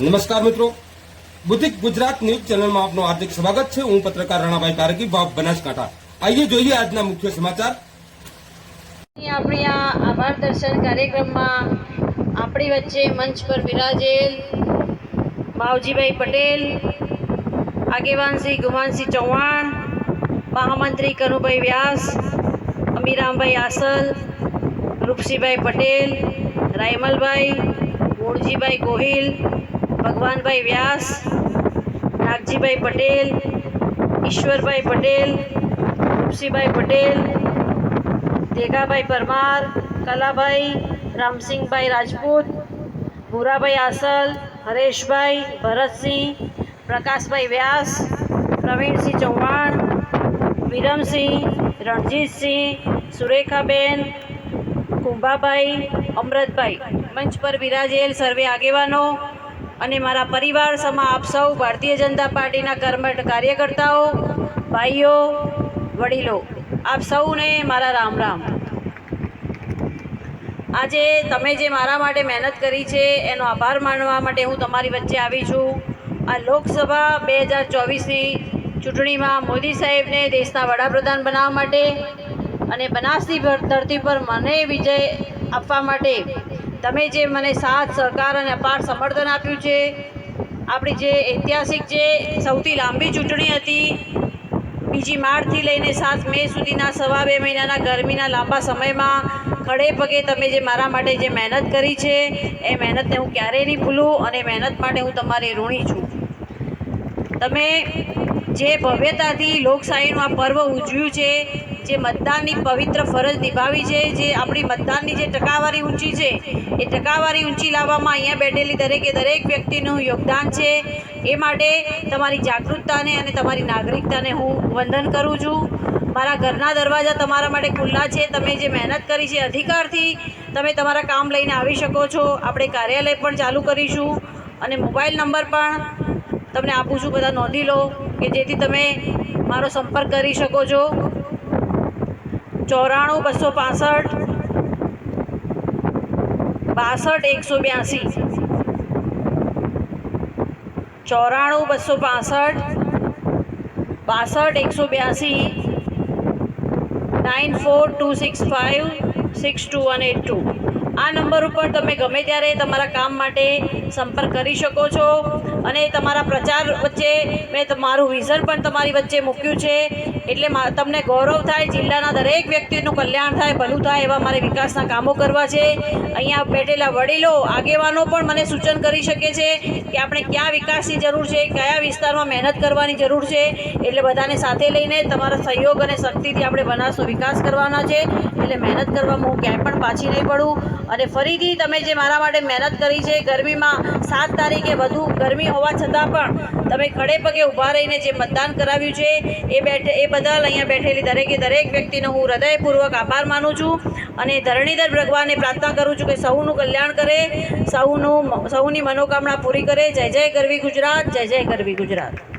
નમસ્કાર મિત્રો બુદ્ધિક ગુજરાત ન્યૂઝ ચેનલમાં આપનું હાર્દિક સ્વાગત છે હું પત્રકાર રાણાભાઈ કારકી ભાવ બનાસકાંઠા આઈએ જોઈએ આજના મુખ્ય સમાચાર અહીં આપણી આ આભાર દર્શન કાર્યક્રમમાં આપણી વચ્ચે મંચ પર વિરાજેલ માવજીભાઈ પટેલ આગેવાન શ્રી ગુમાનસિંહ ચૌહાણ મહામંત્રી કનુભાઈ વ્યાસ અમીરામભાઈ આસલ રૂપસીભાઈ પટેલ રાયમલભાઈ મૂળજીભાઈ ગોહિલ ભગવાનભાઈ વ્યાસ નાગજીભાઈ પટેલ ઈશ્વરભાઈ પટેલ રૂપસીભાઈ પટેલ દેગાભાઈ પરમાર કલાભાઈ રામસિંહભાઈ રાજપૂત ભૂરાભાઈ આસલ હરેશભાઈ ભરતસિંહ પ્રકાશભાઈ વ્યાસ પ્રવીણસિંહ ચૌહાણ વિરમસિંહ રણજીતસિંહ સુરેખાબેન કુંભાભાઈ અમૃતભાઈ મંચ પર બિરાજેલ સર્વે આગેવાનો અને મારા પરિવાર સમા આપ સૌ ભારતીય જનતા પાર્ટીના કર્મઠ કાર્યકર્તાઓ, ભાઈઓ, વડીલો, આપ સૌને મારા રામ રામ. આજે તમે જે મારા માટે મહેનત કરી છે, એનો આભાર માનવા માટે હું તમારી વચ્ચે આવી છું. આ લોકસભા બે હજાર ચોવીસની ચૂંટણીમાં મોદી સાહેબને દેશના વડાપ્રધાન બનાવવા માટે અને બનાસની ધરતી પર મને વિજય આપવા માટે તમે જે મને સાથ, સહકાર અને અપાર સમર્થન આપ્યું છે, આપણી જે ઐતિહાસિક જે સૌથી લાંબી ચૂંટણી હતી, બીજી માર્ચથી લઈને સાત મે સુધીના સવા બે મહિનાના ગરમીના લાંબા સમયમાં ખડે પગે તમે જે મારા માટે જે મહેનત કરી છે, એ મહેનતને હું ક્યારેય નહીં ભૂલું અને મહેનત માટે હું તમારી ઋણી છું. તમે જે ભવ્યતાથી લોકશાહીનું આ પર્વ ઉજવ્યું છે, જે મતદાનની પવિત્ર ફરજ નિભાવી છે, જે આપણી મતદાનની જે ટકાવારી ઊંચી છે, એ ટકાવારી ઊંચી લાવવામાં અહીંયા બેઠેલી દરેકે દરેક વ્યક્તિનું યોગદાન છે. એ માટે તમારી જાગૃતતાને અને તમારી નાગરિકતાને હું વંદન કરું છું. મારા ઘરના દરવાજા તમારા માટે ખુલ્લા છે. તમે જે મહેનત કરી છે અધિકારથી, તમે તમારા કામ લઈને આવી શકો છો. આપણે કાર્યાલય પણ ચાલુ કરીશું અને મોબાઈલ નંબર પણ તમને આપું છું બધા નોંધી લો કે જેથી તમે મારો સંપર્ક કરી શકો છો. ચોરાણું, બસો પાસઠ, બાસઠ, એકસો બ્યાસી. ચોરાણું, બસો પાસઠ, બાસઠ, એકસો બ્યાસી. Nine four, two six five, six two one eight two. આ નંબર ઉપર તમે ગમે ત્યારે તમારા કામ માટે સંપર્ક કરી શકો છો અને તમારા પ્રચાર વચ્ચે મેં તમારું વિઝન પણ તમારી વચ્ચે મૂક્યું છે. એટલે તમને ગૌરવ થાય, જિલ્લાના દરેક વ્યક્તિનું કલ્યાણ થાય, ભલું થાય એવા મારે વિકાસના કામો કરવા છે. અહીંયા બેઠેલા વડીલો, આગેવાનો પણ મને સૂચન કરી શકે છે કે આપણે ક્યાં વિકાસની જરૂર છે, કયા વિસ્તારમાં મહેનત કરવાની જરૂર છે. એટલે બધાને સાથે લઈને તમારા સહયોગ અને શક્તિથી આપણે બનાસનો વિકાસ કરવાના છે. એટલે મહેનત કરવામાં હું ક્યાંય પણ પાછી નહીં પડું. અને ફરીથી તમે જે મારા માટે મહેનત કરી છે, ગરમીમાં સાત તારીખે વધુ ગરમી હોવા છતાં પણ તમે ખડે પગે ઊભા રહીને જે મતદાન કરાવ્યું છે, એ બેઠે, એ બદલ અહીંયા બેઠેલી દરેકે દરેક વ્યક્તિનો હું હૃદયપૂર્વક આભાર માનું છું અને ધરણીધર ભગવાનને પ્રાર્થના કરું છું કે સૌનું કલ્યાણ કરે, સૌનું સૌની મનોકામના પૂરી કરે. જય જય ગરવી ગુજરાત, જય જય ગરવી ગુજરાત.